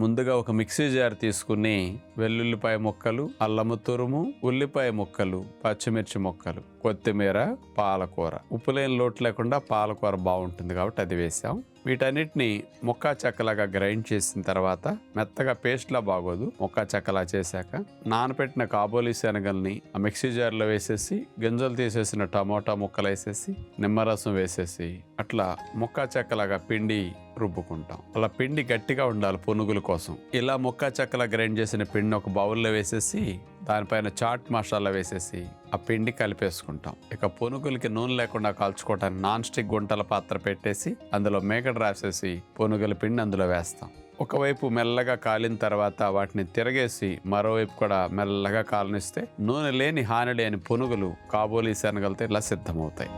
ముందుగా ఒక mixie jar తీసుకుని వెల్లుల్లిపాయ ముక్కలు అల్లము తురుము ఉల్లిపాయ ముక్కలు పచ్చిమిర్చి ముక్కలు కొత్తిమీర పాలకూర. ఉప్పు లేని లోటు లేకుండా పాలకూర బాగుంటుంది కాబట్టి అది వేసాం. వీటన్నిటిని ముక్కా చెక్కలాగా గ్రైండ్ చేసిన తర్వాత మెత్తగా పేస్ట్లా బాగోదు. ముక్కా చెక్కలా చేశాక నానబెట్టిన కాబోలి శనగల్ని ఆ మిక్సీ జార్లో వేసేసి గింజలు తీసేసిన టమోటా ముక్కలు వేసేసి నిమ్మరసం వేసేసి అట్లా ముక్కా చెక్కలాగా పిండి రుబ్బుకుంటాం. అలా పిండి గట్టిగా ఉండాలి పునుగుల కోసం. ఇలా ముక్కా చెక్కలా గ్రైండ్ చేసిన పిండిని ఒక బౌల్లో వేసేసి దానిపైన చాట్ మసాలా వేసేసి ఆ పిండి కలిపేసుకుంటాం. ఇక పునుగులకి నూనె లేకుండా కాల్చుకోవటానికి నాన్ స్టిక్ గుంటల పాత్ర పెట్టేసి అందులో మేకడ రాసేసి పునుగుల పిండి అందులో వేస్తాం. ఒకవైపు మెల్లగా కాలిన తర్వాత వాటిని తిరగేసి మరోవైపు కూడా మెల్లగా కాలనిస్తే నూనె లేని హాని లేని పునుగులు కాబోలీ శనగలతో ఇలా సిద్ధమవుతాయి.